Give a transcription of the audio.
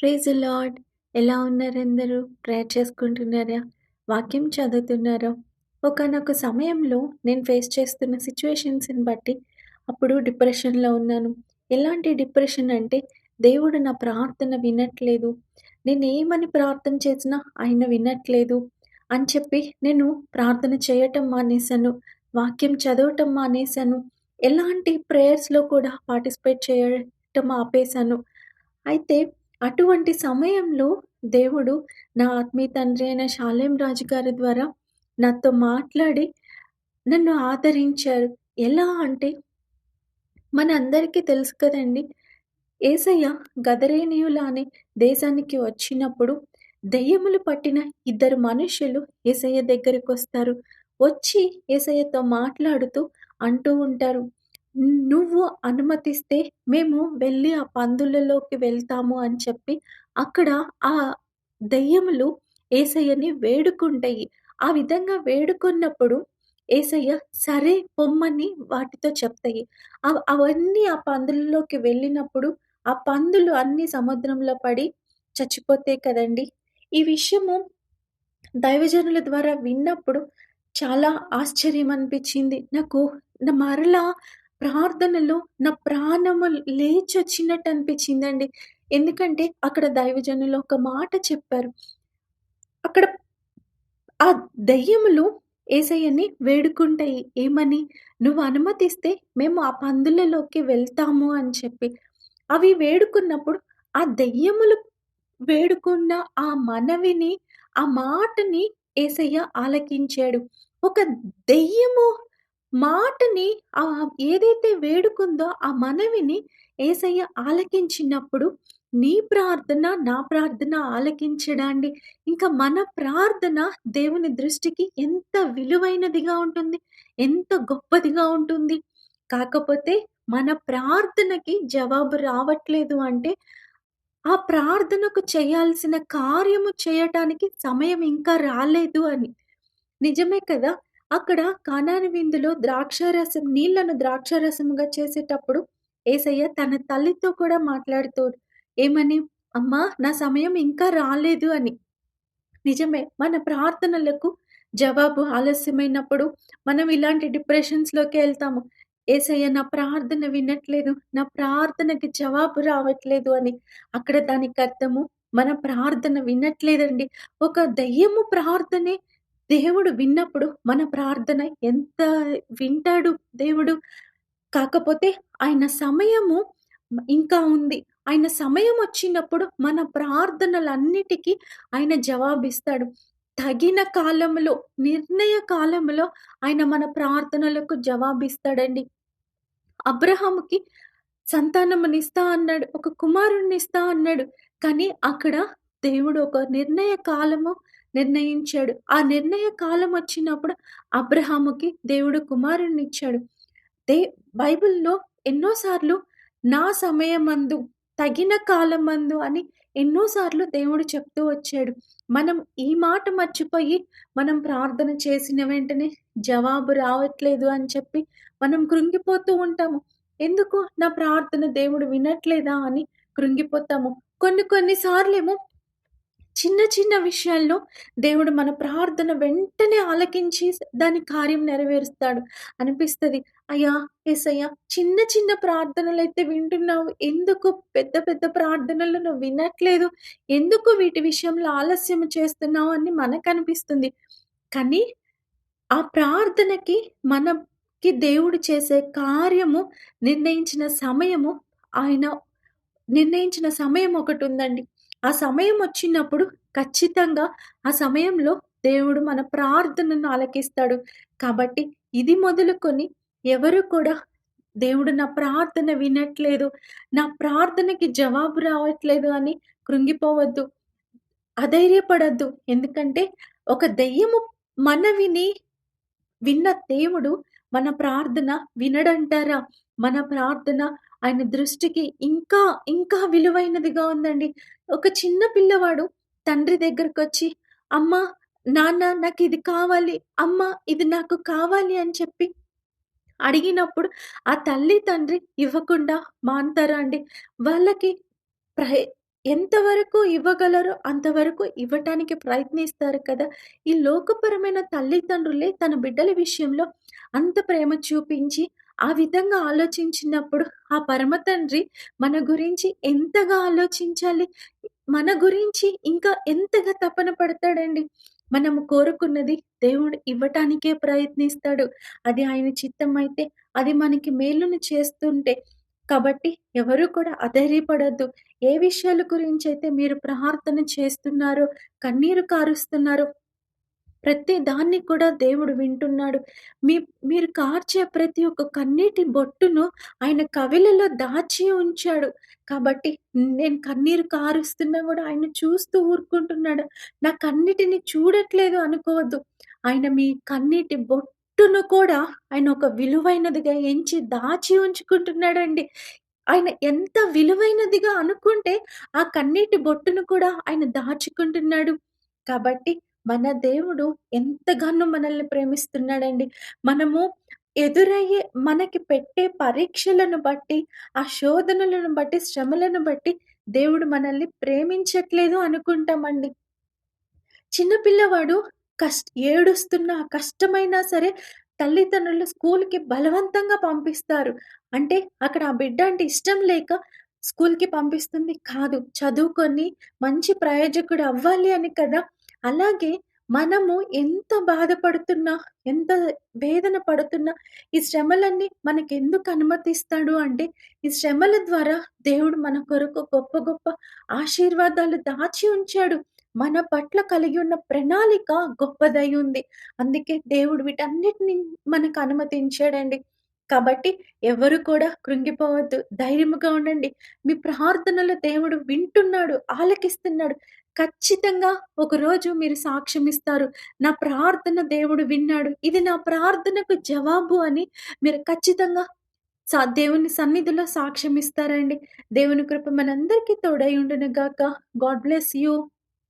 Praise lord. ఎలా ఉన్నారందరూ? Prayer చేసుకుంటున్నారా? వాక్యం చదువుతున్నారా? ఒకనొక సమయంలో నేను ఫేస్ చేస్తున్న సిచ్యువేషన్స్ని బట్టి అప్పుడు డిప్రెషన్‌లో ఉన్నాను. ఎలాంటి డిప్రెషన్ అంటే దేవుడు నా ప్రార్థన వినట్లేదు. నేను ఏమని ప్రార్థన చేసినా ఆయన వినట్లేదు అని చెప్పి నేను ప్రార్థన చేయటం మానేశాను. వాక్యం చదవటం మానేశాను. ఎలాంటి ప్రేయర్స్‌లో కూడా పార్టిసిపేట్ చేయటం ఆపేశాను. అయితే అటువంటి సమయంలో దేవుడు నా ఆత్మీయ తండ్రి అయిన షాలేం రాజు గారి ద్వారా నాతో మాట్లాడి నన్ను ఆదరించారు. ఎలా అంటే మనందరికీ తెలుసు కదండీ! యేసయ్య గదరేనీయుల అనే దేశానికి వచ్చినప్పుడు దెయ్యములు పట్టిన ఇద్దరు మనుషులు ఏసయ్య దగ్గరికి వస్తారు వచ్చి ఏసయ్యతో మాట్లాడుతూ అంటూ ఉంటారు. నువ్వు అనుమతిస్తే మేము వెళ్ళి ఆ పందులలోకి వెళ్తాము అని చెప్పి అక్కడ ఆ దెయ్యములు ఏసయ్యని వేడుకుంటాయి. ఆ విధంగా వేడుకున్నప్పుడు ఏసయ్య సరే పొమ్మని వాటితో చెప్తాయి. అవన్నీ ఆ పందులలోకి వెళ్ళినప్పుడు ఆ పందులు అన్ని సముద్రంలో పడి చచ్చిపోతాయి కదండీ! ఈ విషయము దైవజనుల ద్వారా విన్నప్పుడు చాలా ఆశ్చర్యం అనిపించింది. నాకు నా మరలా ప్రార్థనలో నా ప్రాణము లేచొచ్చినట్టు అనిపించిందండి. ఎందుకంటే అక్కడ దైవజనులు ఒక మాట చెప్పారు. అక్కడ ఆ దెయ్యములు ఏసయ్యని వేడుకుంటాయి. ఏమని? "నువ్వు అనుమతిస్తే మేము ఆ పందులలోకి వెళ్తాము" అని చెప్పి. అవి వేడుకున్నప్పుడు ఆ దెయ్యములు వేడుకున్న ఆ మనవిని, ఆ మాటని ఏసయ్య ఆలకించాడు. ఒక దెయ్యము మాటని ఆహ్, ఏదైతే వేడుకుందో ఆ మనవిని ఏసయ్య ఆలకించినప్పుడు నీ ప్రార్థన, నా ప్రార్థన ఆలకించడాండి. ఇంకా మన ప్రార్థన దేవుని దృష్టికి ఎంత విలువైనదిగా ఉంటుంది. ఎంత గొప్పదిగా ఉంటుంది. కాకపోతే మన ప్రార్థనకి జవాబు రావట్లేదు అంటే ఆ ప్రార్థనకు చేయాల్సిన కార్యము చేయటానికి సమయం ఇంకా రాలేదు అని. నిజమే కదా! అక్కడ కానాని విందులో ద్రాక్షారసం నీళ్ళను ద్రాక్షారసముగా చేసేటప్పుడు యేసయ్య తన తల్లితో కూడా మాట్లాడుతాడు. ఏమని? "అమ్మా నా సమయం ఇంకా రాలేదు" అని. నిజమే. మన ప్రార్థనలకు జవాబు ఆలస్యమైనప్పుడు మనం ఇలాంటి డిప్రెషన్స్‌లోకి వెళ్తాము ఏసయ్య నా ప్రార్థన వినట్లేదు. నా ప్రార్థనకి జవాబు రావట్లేదు అని. అక్కడ దానికి అర్థము మన ప్రార్థన వినట్లేదండి. ఒక దెయ్యము ప్రార్థనే దేవుడు విన్నప్పుడు మన ప్రార్థన ఎంత వింటాడు దేవుడు. కాకపోతే ఆయన సమయము ఇంకా ఉంది. ఆయన సమయం వచ్చినప్పుడు మన ప్రార్థనలన్నిటికీ ఆయన జవాబిస్తాడు. తగిన కాలంలో నిర్ణయ కాలంలో ఆయన మన ప్రార్థనలకు జవాబిస్తాడండి. అబ్రహాముకి సంతానమునిస్తా అన్నాడు. ఒక కుమారుణ్ణిస్తా అన్నాడు. కానీ అక్కడ దేవుడు ఒక నిర్ణయ కాలము నిర్ణయించాడు. ఆ నిర్ణయ కాలం వచ్చినప్పుడు అబ్రహాముకి దేవుడు కుమారుడినిచ్చాడు. దే బైబిల్‌లో ఎన్నోసార్లు నా సమయమందు, తగిన కాలమందు అని ఎన్నోసార్లు దేవుడు చెప్తూ వచ్చాడు. మనం ఈ మాట మర్చిపోయి మనం ప్రార్థన చేసిన వెంటనే జవాబు రావట్లేదు అని చెప్పి మనం కృంగిపోతూ ఉంటాము. ఎందుకు నా ప్రార్థన దేవుడు వినట్లేదా అని కృంగిపోతాము. కొన్ని కొన్ని ఏమో చిన్న చిన్న విషయాల్లో దేవుడు మన ప్రార్థన వెంటనే ఆలకించి దాని కార్యం నెరవేరుస్తాడు. అనిపిస్తది. అయ్యా! ఏసయ్యా చిన్న చిన్న ప్రార్థనలు అయితే వింటున్నావు. ఎందుకు పెద్ద పెద్ద ప్రార్థనలు నువ్వు వినట్లేదు? ఎందుకు వీటి విషయంలో ఆలస్యం చేస్తున్నావు అని మనకు అనిపిస్తుంది కానీ ఆ ప్రార్థనకి మనకి దేవుడు చేసే కార్యము నిర్ణయించిన సమయము ఆయన నిర్ణయించిన సమయం ఒకటి ఉందండి ఆ సమయం వచ్చినప్పుడు ఖచ్చితంగా ఆ సమయంలో దేవుడు మన ప్రార్థనను ఆలకిస్తాడు. కాబట్టి ఇది మొదలుకొని ఎవరు కూడా దేవుడు నా ప్రార్థన వినట్లేదు, నా ప్రార్థనకి జవాబు రావట్లేదు అని కృంగిపోవద్దు. అధైర్యపడద్దు ఎందుకంటే ఒక దెయ్యము మనవిని విన్న దేవుడు మన ప్రార్థన వినడంటారా? మన ప్రార్థన ఆయన దృష్టికి ఇంకా ఇంకా విలువైనదిగా ఉందండి. ఒక చిన్న పిల్లవాడు తండ్రి దగ్గరకు వచ్చి అమ్మ నాన్న నాకు ఇది కావాలి. అమ్మ ఇది నాకు కావాలి అని చెప్పి అడిగినప్పుడు ఆ తల్లి, తండ్రి ఇవ్వకుండా మాంతారా అండి? వాళ్ళకి ప్రయ ఎంతవరకు ఇవ్వగలరో అంతవరకు ఇవ్వటానికి ప్రయత్నిస్తారు కదా! ఈ లోకపరమైన తల్లిదండ్రులే తన బిడ్డల విషయంలో అంత ప్రేమ చూపించి, ఆ విధంగా ఆలోచించినప్పుడు ఆ పరమ తండ్రి మన గురించి ఎంతగా ఆలోచించాలి? మన గురించి ఇంకా ఎంతగా తపన పడతాడండి. మనము కోరుకున్నది దేవుడు ఇవ్వటానికే ప్రయత్నిస్తాడు. అది ఆయన చిత్తం అయితే అది మనకి మేలును చేస్తుంటే కాబట్టి ఎవరు కూడా అధైర్యపడద్దు ఏ విషయాల గురించి అయితే మీరు ప్రార్థన చేస్తున్నారో, కన్నీరు కారుస్తున్నారో ప్రతి దాన్ని కూడా దేవుడు వింటున్నాడు. మీ మీరు కార్చే ప్రతి ఒక్క కన్నీటి బొట్టును ఆయన కవిలలో దాచి ఉంచాడు. కాబట్టి నేను కన్నీరు కారుస్తున్నా కూడా ఆయన చూస్తూ ఊరుకుంటున్నాడు. నా కన్నీటిని చూడట్లేదు అనుకోవద్దు. ఆయన మీ కన్నీటి బొట్టును కూడా ఆయన ఒక విలువైనదిగా ఎంచి దాచి ఉంచుకుంటున్నాడండి. ఆయన ఎంత విలువైనదిగా అనుకుంటే, ఆ కన్నీటి బొట్టును కూడా ఆయన దాచుకుంటున్నాడు. కాబట్టి మన దేవుడు ఎంతగానో మనల్ని ప్రేమిస్తున్నాడండి. మనము ఎదురయ్యే మనకి పెట్టే పరీక్షలను బట్టి, ఆ శోధనలను బట్టి, శ్రమలను బట్టి దేవుడు మనల్ని ప్రేమించట్లేదు అనుకుంటామండి. చిన్న పిల్లవాడు కష్ ఏడుస్తున్నా, కష్టమైనా సరే తల్లిదండ్రులు స్కూల్‌కి బలవంతంగా పంపిస్తారు. అంటే అక్కడ ఆ బిడ్డ అంటే ఇష్టం లేక స్కూల్‌కి పంపిస్తుంది కాదు. చదువుకొని మంచి ప్రయోజకుడు అవ్వాలి అని కదా! అలాగే మనము ఎంత బాధపడుతున్నా, ఎంత వేదన పడుతున్నా, ఈ శ్రమలన్నీ మనకి ఎందుకు అనుమతిస్తాడు అంటే, ఈ శ్రమల ద్వారా దేవుడు మన కొరకు గొప్ప గొప్ప ఆశీర్వాదాలు దాచి ఉంచాడు. మన పట్ల కలిగి ఉన్న ప్రణాళిక గొప్పదై ఉంది. అందుకే దేవుడు వీటన్నిటిని మనకు అనుమతించాడండి. కాబట్టి ఎవరు కూడా కృంగిపోవద్దు. ధైర్యముగా ఉండండి. మీ ప్రార్థనలు దేవుడు వింటున్నాడు, ఆలకిస్తున్నాడు. ఖచ్చితంగా ఒకరోజు మీరు సాక్ష్యమిస్తారు. నా ప్రార్థన దేవుడు విన్నాడు. ఇది నా ప్రార్థనకు జవాబు అని మీరు ఖచ్చితంగా సా దేవుని సన్నిధిలో సాక్ష్యమిస్తారండి. దేవుని కృప మనందరికీ తోడై ఉండును గాక. God bless you.